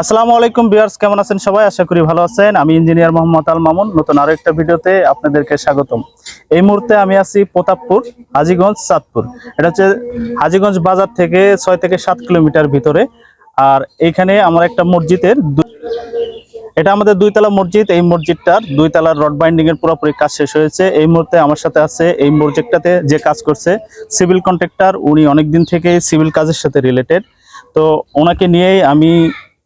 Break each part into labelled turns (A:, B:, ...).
A: আসসালামু আলাইকুম বিয়ার্স কেমন আছেন সবাই? আশা করি ভালো আছেন। আমি ইঞ্জিনিয়ার মোহাম্মদ আল মামুন। নতুন আরও একটা ভিডিওতে আপনাদেরকে স্বাগতম। এই মুহূর্তে আমি আছি প্রতাপপুর, হাজিগঞ্জ, চাঁদপুর। এটা হচ্ছে হাজিগঞ্জ বাজার থেকে ছয় থেকে সাত কিলোমিটার ভিতরে। আর এইখানে আমার একটা মসজিদের এটা আমাদের দুইতলা মসজিদ। এই মসজিদটার দুই তলার রড বাইন্ডিং এর পুরোপুরি কাজ শেষ হয়েছে। এই মুহূর্তে আমার সাথে আছে এই মসজিদটাতে যে কাজ করছে সিভিল কন্ট্রাক্টর। উনি অনেকদিন থেকে সিভিল কাজের সাথে রিলেটেড তো ওনাকে নিয়েই আমি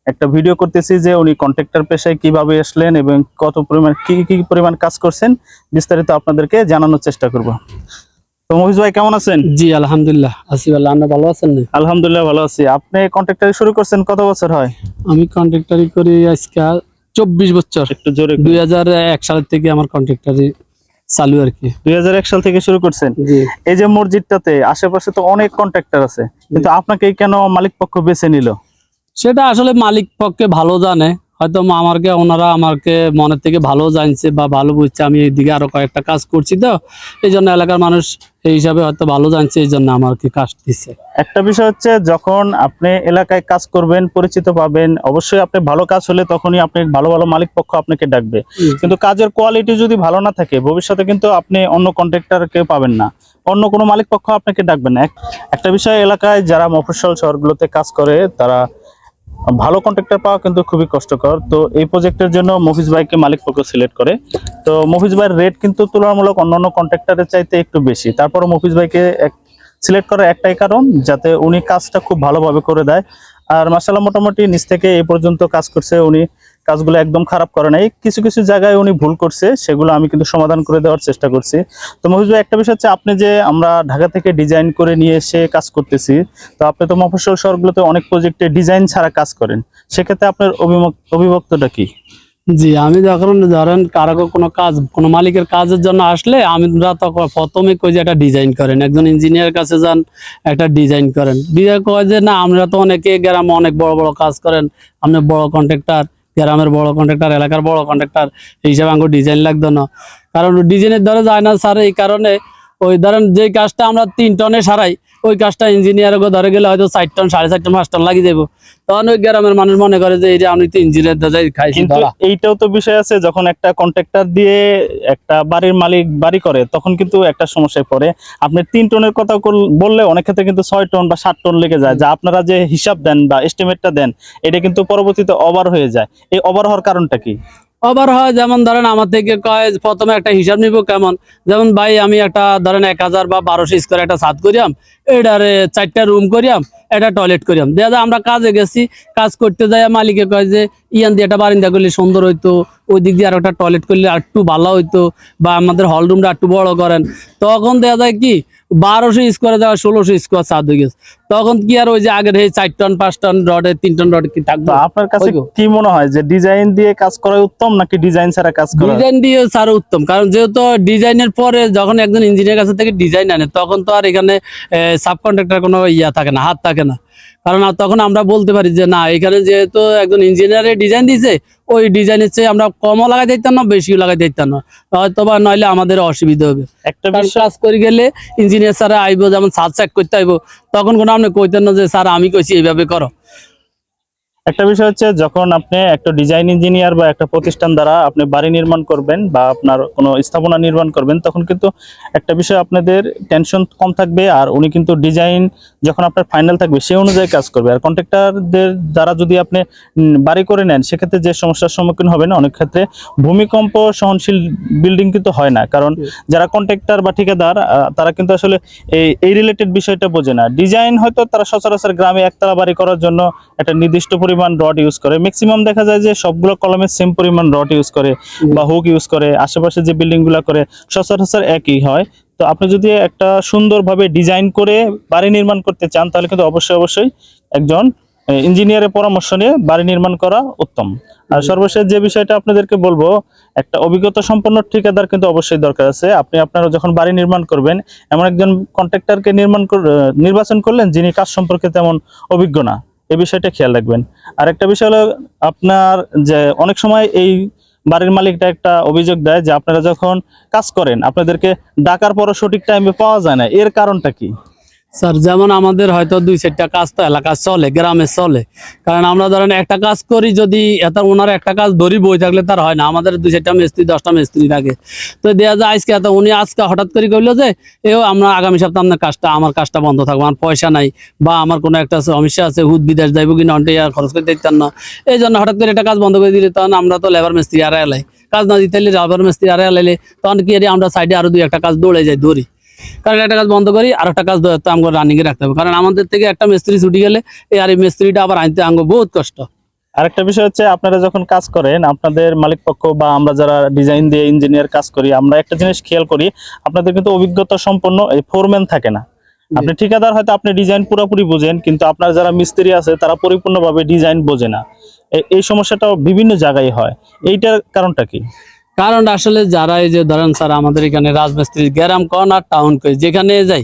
A: একটা ভিডিও করতেছি যে উনি কন্ট্রাক্টর পেশায় কীভাবে আসলেন এবং কত পরিমাণ কি কি পরিমাণ কাজ করছেন বিস্তারিত আপনাদেরকে জানানোর চেষ্টা করব। তো মহিজ ভাই কেমন আছেন?
B: জি আলহামদুলিল্লাহ। আসিফ আল্লাহ আপনি ভালো আছেন না?
A: আলহামদুলিল্লাহ ভালো আছি। আপনি কন্ট্রাক্টর শুরু করছেন কত বছর হয়?
B: আমি কন্ট্রাক্টারি করি আজকে চব্বিশ বছর।
A: একটু জোরে
B: দুই হাজার এক সালের থেকে আমার কন্ট্রাক্টারি চালু আর কি।
A: দুই হাজার এক সাল থেকে শুরু করছেন?
B: জি।
A: এই যে মসজিদটাতে আশেপাশে তো অনেক কন্ট্রাক্টর আছে। কিন্তু আপনাকে কেন মালিক পক্ষ বেছে নিল?
B: সেটা আসলে মালিক পক্ষে ভালো জানে। হয়তো আমাকে ওনারা আমাকে মনের থেকে ভালো জানছে বা ভালো বুঝছে আমি এইদিকে আরও কয়েকটা কাজ করছি তো। এই জন্য এলাকার মানুষ এই হিসাবে হয়তো ভালো জানছে এই জন্য আমাকে কাজ দিচ্ছে
A: একটা বিষয় হচ্ছে যখন আপনি এলাকায় কাজ করবেন পরিচিত পাবেন অবশ্যই আপনি ভালো কাজ হলে তখনই আপনি ভালো ভালো মালিক পক্ষ আপনাকে ডাকবে। কিন্তু কাজের কোয়ালিটি যদি ভালো না থাকে ভবিষ্যতে কিন্তু আপনি অন্য কন্ট্রাক্টরকে পাবেন না। অন্য কোনো মালিক পক্ষ আপনাকে ডাকবেন না। এক- একটা বিষয় এলাকায় যারা মফস্বল শহরগুলোতে কাজ করে তারা ভালো কন্ট্রাক্টর পাওয়া কিন্তু খুবই কষ্টকর। তো এই প্রজেক্টের জন্য মফিজ ভাইকে মালিক পক্ষ সিলেক্ট করে। তো মফিজ ভাইয়ের রেট কিন্তু তুলনামূলক অন্যান্য কন্ট্রাক্টরের চাইতে একটু বেশি। তারপরও মফিজ ভাইকে সিলেক্ট করার একটাই কারণ, যাতে উনি কাজটা খুব ভালোভাবে করে দেয়। আর মাসাল্লাহ মোটামুটি নিচ থেকে এই পর্যন্ত কাজ করছে উনি কাজগুলো একদম খারাপ করে নাই। কিছু কিছু জায়গায় উনি ভুল করছে, সেগুলো আমি কিন্তু সমাধান করে দেওয়ার চেষ্টা করছি। তো মহিজ একটা বিষয় হচ্ছে আপনি যে আমরা ঢাকা থেকে ডিজাইন করে নিয়ে এসে কাজ করতেছি, তো আপনি তো মফস্বল শহরগুলোতে অনেক প্রজেক্টে ডিজাইন ছাড়া কাজ করেন। সেক্ষেত্রে আপনার অভিভক্তটা কি?
B: জি, আমি যখন ধরেন কারও কোনো কাজ, কোনো মালিকের কাজের জন্য আসলে আমরা তখন প্রথমে কই যে একটা ডিজাইন করেন। একজন ইঞ্জিনিয়ার কাছে যান, একটা ডিজাইন করেন। ডিজাইন কয় যে, না, আমরা তো অনেকে গ্রামে অনেক বড় বড় কাজ করেন, আপনি বড় কন্ট্রাক্টর গ্রামের বড় কন্ট্রাক্টর এলাকার বড় কন্ট্রাক্টর হিসাবে আমাকে ডিজাইন লাগতো না। কারণ ডিজাইনের ধরে যায় না স্যার এই কারণে ওই ধরেন যে কাজটা আমরা তিন টনে সারাই ওই কাজটা ইঞ্জিনিয়ার ধরে গেলে হয়তো চার টন সাড়ে চার টন পাঁচ টন লাগিয়ে যাব তখন ওই গ্রামের মানুষ মনে করে যে যে আমি তো ইঞ্জিনিয়ার খাইছি
A: এইটাও তো বিষয় আছে যখন একটা কন্ট্রাক্টর দিয়ে একটা বাড়ির মালিক বাড়ি করে তখন কিন্তু একটা সমস্যায় পড়ে। আপনি তিন টনের কথা বললে অনেক ক্ষেত্রে কিন্তু ছয় টন বা সাত টন লেগে যায় যা আপনারা যে হিসাব দেন বা এস্টিমেটটা দেন এটা কিন্তু পরবর্তীতে ওভার হয়ে যায়। এই ওভার হওয়ার কারণটা কি?
B: আবার হয় যেমন ধরেন আমার থেকে কয়, প্রথমে একটা হিসাব নিব কেমন? যেমন ভাই, আমি একটা ধরেন এক হাজার বা বারোশো স্কোয়ার একটা ছাদ করিয়াম, এটারে চারটা রুম করিয়াম এটা টয়লেট করিয়াম। দেখা যায় আমরা কাজে গেছি, কাজ করতে যাই মালিকে কয় যে ইয়ান দিয়ে একটা বারিন্দা করলে সুন্দর হইতো। ওই দিক দিয়ে আর একটা টয়লেট করলে আর একটু ভালো হইতো বা আমাদের হল রুমটা একটু বড় করেন। তখন দেখা যায় কি বারোশো স্কোয়ারে যাওয়া ষোলোশো স্কোয়ার ছাদ হয়ে গেছে। তখন কি আর ওই যে আগের এই চার টন পাঁচ টন রডে তিন টন রড কি থাকবে?
A: আপনার কাছে কি মনে হয় যে ডিজাইন দিয়ে কাজ করা উত্তম নাকি ডিজাইন ছাড়া কাজ করা?
B: ডিজাইন দিয়ে স্যার উত্তম। কারণ যেহেতু ডিজাইনের পরে যখন একজন ইঞ্জিনিয়ার কাছে থেকে ডিজাইন আনে তখন তো আর এখানে সাব কন্ট্রাক্টর কোনো ইয়া থাকে না হাত থাকে না। কারণ তখন আমরা বলতে পারি যে না এখানে যেহেতু একজন ইঞ্জিনিয়ারের ডিজাইন দিছে ওই ডিজাইনের চেয়ে আমরা কমও লাগাই দিতাম না বেশিও লাগাই দিতাম না। হয়তো বা নইলে আমাদের অসুবিধা হবে।
A: একটা
B: বিশ্বাস করে গেলে ইঞ্জিনিয়ার স্যার আইবো যেমন সাত চেক করতে আইবো তখন কোনো আপনি কইতেন না যে স্যার আমি কইছি এইভাবে করো।
A: একটা বিষয় হচ্ছে যখন আপনি একটা ডিজাইন ইঞ্জিনিয়ার বা একটা প্রতিষ্ঠান দ্বারা আপনি বাড়ি নির্মাণ করবেন বা আপনার কোনো স্থাপনা নির্মাণ করবেন তখন কিন্তু একটা বিষয় আপনাদের টেনশন কম থাকবে আর উনি কিন্তু ডিজাইন যখন আপনার ফাইনাল থাকবে সেই অনুযায়ী কাজ করবে। আর কন্ট্রাক্টরদের দ্বারা যদি আপনি বাড়ি করে নেন সেক্ষেত্রে যে সমস্যার সম্মুখীন হবেন অনেক ক্ষেত্রে ভূমিকম্প সহনশীল বিল্ডিং কিন্তু হয় না। কারণ যারা কন্ট্রাক্টর বা ঠিকাদার তারা কিন্তু আসলে এই এই রিলেটেড বিষয়টা বোঝে না। ডিজাইন হয়তো তারা সচরাচর গ্রামে একতলা বাড়ি করার জন্য একটা নির্দিষ্ট পরিমাণ রড ইউজ করে। ম্যাক্সিমাম দেখা যায় যে সবগুলো কলমে সেম পরিমাণ রড ইউজ করে বা হুক ইউজ করে। আশেপাশে যে বিল্ডিংগুলো করে সচরাচর একই হয়। তো আপনি যদি একটা সুন্দরভাবে ডিজাইন করে বাড়ি নির্মাণ করতে চান তাহলে কিন্তু অবশ্যই অবশ্যই একজন ইঞ্জিনিয়ারের পরামর্শ নিয়ে বাড়ি নির্মাণ করা উত্তম। আর সর্বশেষ যে বিষয়টা আপনাদেরকে বলব একটা অভিজ্ঞতা সম্পন্ন ঠিকাদার কিন্তু অবশ্যই দরকার আছে। আপনি আপনারা যখন বাড়ি নির্মাণ করবেন এমন একজন কন্ট্রাক্টরকে নির্মাণ নির্বাচন করলেন যিনি কাজ সম্পর্কে তেমন অভিজ্ঞ না। এই বিষয়টা খেয়াল রাখবেন। আর একটা বিষয় হলো আপনার যে অনেক সময় এই বাড়ির মালিকটা একটা অভিযোগ দেয় যে আপনারা যখন কাজ করেন, আপনাদেরকে ডাকার পরও সঠিক টাইমে পাওয়া যায় না। এর কারণটা কি?
B: স্যার, যেমন আমাদের হয়তো দুই চারটা কাজ তো এলাকা চলে, গ্রামে চলে। কারণ আমরা ধরেন একটা কাজ করি যদি এত ওনার একটা কাজ ধরি বই থাকলে তার হয় না, আমাদের দুই চারটা মিস্ত্রি, দশটা মিস্ত্রি থাকে। তো দেওয়া যায় আজকে এত উনি আজকে হঠাৎ করে কইলো যে, এও, আমরা আগামী সপ্তাহে আপনার কাজটা, আমার কাজটা বন্ধ থাকবে, আমার পয়সা নাই বা আমার কোনো একটা সমস্যা আছে, হুদ বিদেশ যাইবো কিনা অন্টে আর খরচ করে দিতাম না। এই জন্য হঠাৎ করে একটা কাজ বন্ধ করে দিলে, তখন আমরা তো লেবার মিস্ত্রি আর এলাই। কাজ না দিতে লেবার মিস্ত্রি আর এলাইলে, তখন কি আমরা সাইডে আরও দুই একটা কাজ দৌড়ে যাই ধরি কারণ একটা কাজ বন্ধ করি আর একটা কাজ তো আমাকে রানিং এ রাখতে হবে। কারণ আমাদের থেকে একটা মিস্ত্রি ছুটি গেলে এই আর এই মিস্ত্রিটা আবার আনতে আমাকে বহুত কষ্ট।
A: আরেকটা বিষয় হচ্ছে আপনারা যখন কাজ করেন আপনাদের মালিক পক্ষ বা আমরা যারা ডিজাইন দিয়ে ইঞ্জিনিয়ার কাজ করি আমরা একটা জিনিস খেয়াল করি আপনাদের কিন্তু অভিজ্ঞতা সম্পন্ন এই ফোরম্যান থাকে না। আপনি ঠিকাদার হয়তো আপনি ডিজাইন পুরোপুরি বোঝেন কিন্তু আপনার যারা মিস্ত্রি আছে তারা পরিপূর্ণভাবে ডিজাইন বোঝে না। এই সমস্যাটাও বিভিন্ন জায়গায় হয়। এইটার কারণটা কি?
B: কারণ আসলে যারা এই যে ধরেন স্যার আমাদের এখানে রাজমিস্ত্রি গ্রাম কন আর টাউন কই যেখানে যাই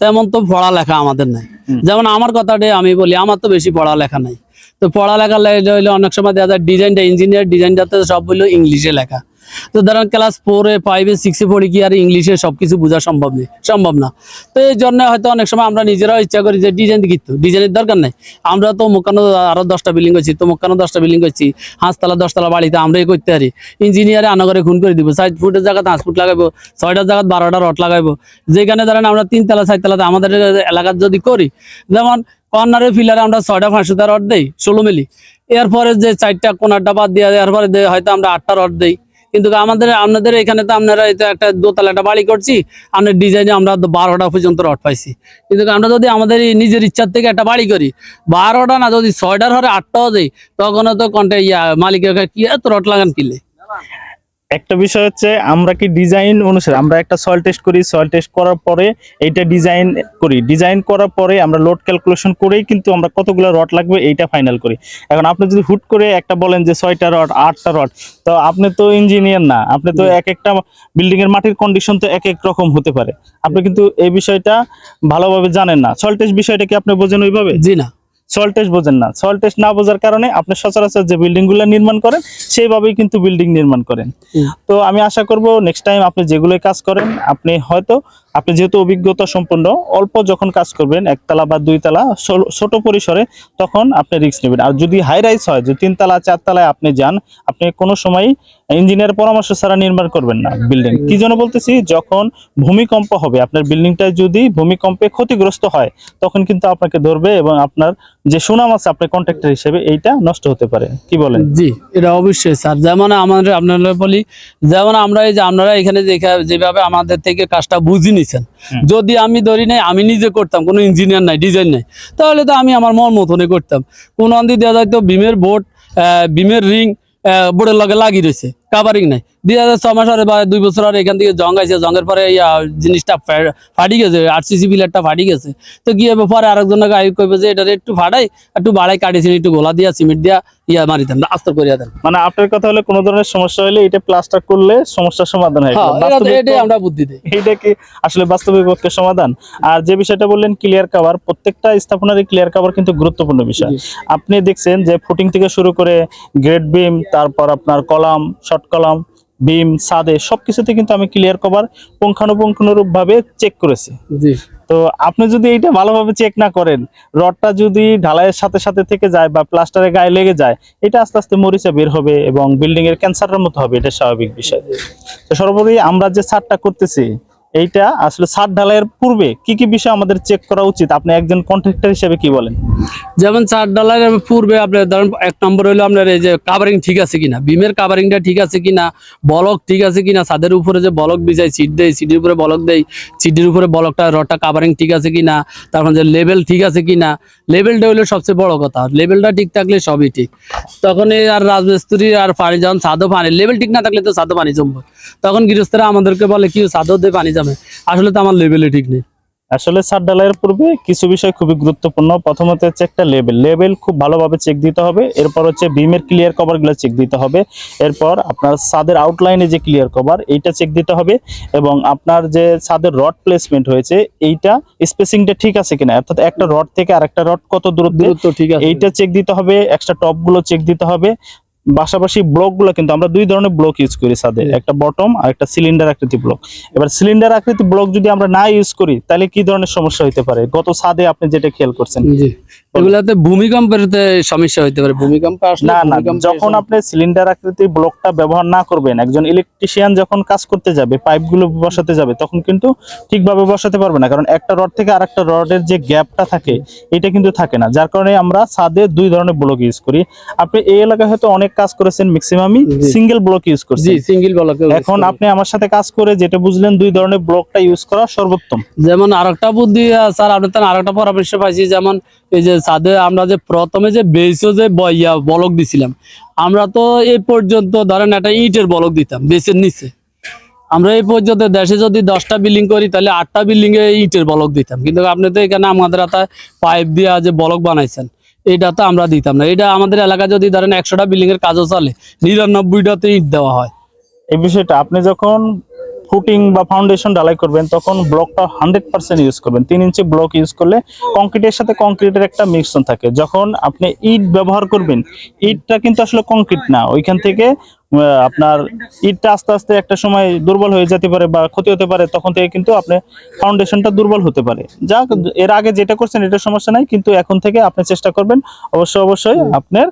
B: তেমন তো পড়ালেখা আমাদের নাই। যেমন আমার কথাটা আমি বলি আমার তো বেশি পড়ালেখা নাই। তো পড়ালেখা লেখা হইলে অনেক সময় দেখা যায় ডিজাইনটা ইঞ্জিনিয়ার ডিজাইনটাতে সব হইল ইংলিশে লেখা। তো ধরেন ক্লাস ফোরে ফাইভে সিক্সে পড়ি কি আর ইংলিশে সবকিছু বোঝা সম্ভব নেই, সম্ভব না। তো এই জন্য হয়তো অনেক সময় আমরা নিজেরাও ইচ্ছা করি যে ডিজাইন কিন্তু ডিজাইনের দরকার নাই। আমরা তো মুখানো আরও দশটা বিল্ডিং করছি, তো মুখানো দশটা বিল্ডিং করছি হাঁসতলা দশতলা বাড়িতে আমরাই করতে পারি। ইঞ্জিনিয়ারে আনাগরে খুন করে দিব সাইড ফুটের জায়গাতে পাঁচ ফুট লাগাইবো, ছয়টার জায়গায় বারোটা রড লাগাইবো। যেখানে ধরেন আমরা তিনতলা, চারতলাতে আমাদের এলাকার যদি করি, যেমন কর্নারের ফিলারে আমরা ছয়টা ফাঁসুতা রড দেই, ষোলো মিলি। এরপরে যে চারটা কোনারটা বাদ দিয়ে, এরপরে হয়তো আমরা আটটা রড দেই। কিন্তু আমাদের, আপনাদের এখানে তো আপনারা এটা একটা দোতলা একটা বাড়ি করছি, আপনার ডিজাইনে আমরা বারোটা পর্যন্ত রড পাইছি। কিন্তু আমরা যদি আমাদের নিজের ইচ্ছার থেকে একটা বাড়ি করি, বারোটা না যদি ছয়টার হরে আটটাও দেয় তখনও তো কন্টে ইয়া মালিকের কি এত রড লাগান কিলে?
A: একটা বিষয় হচ্ছে আমরা কি ডিজাইন অনুসারে আমরা একটা সয়েল টেস্ট করি সয়েল টেস্ট করার পরে এইটা ডিজাইন করি। ডিজাইন করার পরে আমরা লোড ক্যালকুলেশন করেই কিন্তু আমরা কতগুলো রড লাগবে এইটা ফাইনাল করি। এখন আপনি যদি হুট করে একটা বলেন যে ছয়টা রড আটটা রড তো আপনি তো ইঞ্জিনিয়ার না আপনি তো এক একটা বিল্ডিং এর মাটির কন্ডিশন তো এক এক রকম হতে পারে। আপনি কিন্তু এই বিষয়টা ভালোভাবে জানেন না। সয়েল টেস্ট বিষয়টা কি আপনি বোঝেন ওইভাবে?
B: জি না।
A: সয়েল টেস্ট বোঝেন না। সল টেস্ট না বোঝার কারণে আপনি সচরাচর যে বিল্ডিংগুলো নির্মাণ করেন সেইভাবেই কিন্তু বিল্ডিং নির্মাণ করেন। তো আমি আশা করব নেক্সট টাইম আপনি যেগুলো কাজ করেন আপনি হয়তো আপনি যেহেতু অভিজ্ঞতা সম্পন্ন, অল্প যখন কাজ করবেন, একতলা বা দুইতলা ছোট- পরিসরে, তখন আপনি রিস্ক নেবেন। আর যদি হাই রাইজ হয়, যে তিনতলা, চারতলায় আপনি যান, আপনি কোনো সময় ইঞ্জিনিয়ার পরামর্শ ছাড়া নির্মাণ করবেন না বিল্ডিং কি জন্য বলতেছি? যখন ভূমিকম্প হবে, আপনার বিল্ডিংটা যদি ভূমিকম্পে ক্ষতিগ্রস্ত হয়, তখন কিন্তু আপনাকে ধরবে এবং আপনার যে সুনাম আছে আপনার কন্ট্রাক্টর হিসেবে এইটা নষ্ট হতে পারে। কি বলেন?
B: জি, এটা অবশ্যই স্যার। যেমন আমাদের আপনারা বলি, যেমন আমরা এই যে, আপনারা এখানে যেভাবে আমাদের থেকে কাজটা বুঝি
A: হুম।
B: যদি আমি ধরি নাই আমি নিজে করতাম কোনো ইঞ্জিনিয়ার নাই ডিজাইন নাই। তাহলে তো আমি আমার মন মতনে করতাম। কোন অন্দি দেওয়া যায় তো বিমের বোর্ড বিমের রিং বোর্ডের লগে লাগিয়ে রয়েছে কাভারিং নাই। দুই হাজার ছ মাস আরে বা দুই বছর আর এখান থেকে জং আছে জঙ্গের পরে জিনিসটা ফাটি গেছে আরসিসি পিলারটা ফাটি গেছে। তো কি হবে পরে আরেকজন গাই কইবে যে এটা একটু ফাটাই একটু বাড়াই কাটিয়েছেন একটু গোলা দিয়া সিমেন্ট দিয়া ইয়া মারি দেন আস্তর করিয়া দেন।
A: মানে আপনার কথা হলে কোনো ধরনের সমস্যা হলে এটা প্লাস্টার করলে সমস্যার সমাধান হয়।
B: হ্যাঁ এটাই আমরা বুদ্ধি দিই।
A: এইটা কি আসলে বাস্তবিক পক্ষে সমাধান? আর যে বিষয়টা বললেন ক্লিয়ার কাভার প্রত্যেকটা স্থাপনারই ক্লিয়ার কাভার কিন্তু গুরুত্বপূর্ণ বিষয়। আপনি দেখছেন যে ফুটিং থেকে শুরু করে গ্রেড বিম তারপর আপনার কলাম শর্ট কলাম বিম সাদে সবকিছুতে কিন্তু আমি ক্লিয়ার কভার পুঙ্খানুপুঙ্খানুরূপ ভাবে চেক করেছি তো আপনি যদি এইটা ভালোভাবে চেক না করেন রডটা যদি ঢালাইয়ের সাথে সাথে থেকে যায় বা প্লাস্টারের গায়ে লেগে যায় এটা আস্তে আস্তে মরিচা বের হবে এবং বিল্ডিং এর ক্যান্সারের মতো হবে এটা স্বাভাবিক বিষয়। তো সর্বোপরি আমরা যে ছাদটা করতেছি এইটা আসলে ছাদ ঢালাইয়ের পূর্বে কি কি বিষয় আমাদের চেক করা উচিত? আপনি একজন কন্ট্রাক্টর হিসেবে কি বলেন?
B: যেমন ছাদ ডলারের পূর্বে আপনার ধরেন, এক নম্বর হলো আপনার এই যে কাভারিং ঠিক আছে কিনা বিমের কাভারিংটা ঠিক আছে কিনা, বলক ঠিক আছে কিনা, ছাদের উপরে যে বলক বিছাই সিট দেয় সিটির উপরে বলক দেয় সিটির উপরে বলকটা, রডটা কাভারিং ঠিক আছে কিনা, তারপর যে লেভেল ঠিক আছে কিনা লেভেলটা হলো সবচেয়ে বড় কথা লেভেলটা ঠিক থাকলে সবই ঠিক। তখন আর রাজমিস্ত্রি আর পানি যখন ছাদও পানি লেভেল ঠিক না থাকলে তো ছাদও পানি জমবে। তখন গৃহস্থরা আমাদেরকে বলে, কি ছাদও দিয়ে পানি যাবে। আসলে তো আমার লেভেলে ঠিক নেই।
A: আসলে ছাদ ঢালাইয়ের পূর্বে কিছু বিষয় খুবই গুরুত্বপূর্ণ। প্রথমত হচ্ছে একটা লেভেল লেভেল খুব ভালোভাবে চেক দিতে হবে। এরপর হচ্ছে বিমের ক্লিয়ার কভারগুলো চেক দিতে হবে। এরপর আপনার ছাদের আউটলাইনে যে ক্লিয়ার কভার এইটা চেক দিতে হবে এবং আপনার যে ছাদের রড প্লেসমেন্ট হয়েছে এইটা স্পেসিংটা ঠিক আছে কিনা? অর্থাৎ একটা রড থেকে আরেকটা রড কত দূরত্ব?
B: ঠিক আছে।
A: এইটা চেক দিতে হবে এক্সট্রা টপগুলো চেক দিতে হবে। পাশাপাশি ব্লকগুলো কিন্তু আমরা দুই ধরনের ব্লক ইউজ করি ছাদে একটা বটম আর একটা সিলিন্ডার আকৃতি ব্লক। এবার সিলিন্ডার আকৃতি ব্লক যদি আমরা না ইউজ করি তাহলে কি ধরনের সমস্যা হতে পারে? গত ছাদে আপনি যেটা খেয়াল করছেন।
B: এগুলাতে ভূমিকম্পের সমস্যা হইতে পারে। ভূমিকম্প
A: না না যখন আপনি সিলিন্ডার আকৃতি ব্লকটা ব্যবহার না করবেন একজন ইলেকট্রিশিয়ান যখন কাজ করতে যাবে পাইপগুলো বসাতে যাবে তখন কিন্তু ঠিকভাবে বসাতে পারবে না। কারণ একটা রড থেকে আরেকটা রডের যে গ্যাপটা থাকে এটা কিন্তু থাকে না। যার কারণে আমরা ছাদে দুই ধরনের ব্লক ইউজ করি। আপনি এই এলাকায় হয়তো অনেক কাজ করেছেন ম্যাক্সিমামই সিঙ্গেল ব্লক ইউজ
B: জি সিঙ্গেল ব্লকে
A: এখন আপনি আমার সাথে কাজ করে যেটা বুঝলেন দুই ধরনের ব্লকটা ইউজ করা সর্বোত্তম।
B: যেমন আরেকটা বুদ্ধি স্যার আপনি তো আরেকটা পরামর্শ পাইছি যেমন এই যে সাদে আমরা যে প্রথমে যে বেসও যে বইয়া বলক দিছিলাম আমরা তো এই পর্যন্ত ধরেন একটা ইটের বলক দিতাম বেসের নিচে। আমরা এই পর্যন্ত দেশে যদি দশটা বিল্ডিং করি তাহলে আটটা বিল্ডিং এ ইটের বলক দিতাম। কিন্তু আপনি তো এখানে আমাদের হাতে পাইপ দিয়ে যে বলক বানাইছেন এটা তো আমরা দিতাম না। এটা আমাদের এলাকায় যদি ধরেন একশোটা বিল্ডিং এর কাজও চলে নিরানব্বইটাতে ইট দেওয়া হয়।
A: এই বিষয়টা, আপনি যখন ফুটিং বা ফাউন্ডেশন ঢালাই করবেন, তখন ব্লকটা হান্ড্রেড পার্সেন্ট ইউজ করবেন। তিন ইঞ্চি ব্লক ইউজ করলে কংক্রিটের সাথে কংক্রিটের একটা মিক্সন থাকে। যখন আপনি ইট ব্যবহার করবেন, ইটটা কিন্তু আসলে কংক্রিট না। ওইখান থেকে আপনার ইটটা আস্তে আস্তে একটা সময় দুর্বল হয়ে যেতে পারে বা ক্ষতি হতে পারে, তখন থেকে কিন্তু আপনি ফাউন্ডেশনটা দুর্বল হতে পারে। যাক, এর আগে যেটা করছেন এটা সমস্যা নাই, কিন্তু এখন থেকে আপনি চেষ্টা করবেন অবশ্যই অবশ্যই আপনার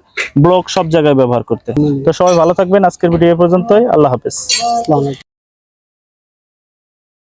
A: ব্লক সব জায়গায় ব্যবহার করতে। তো সবাই ভালো থাকবেন। আজকের ভিডিও পর্যন্তই। আল্লাহ হাফেজ।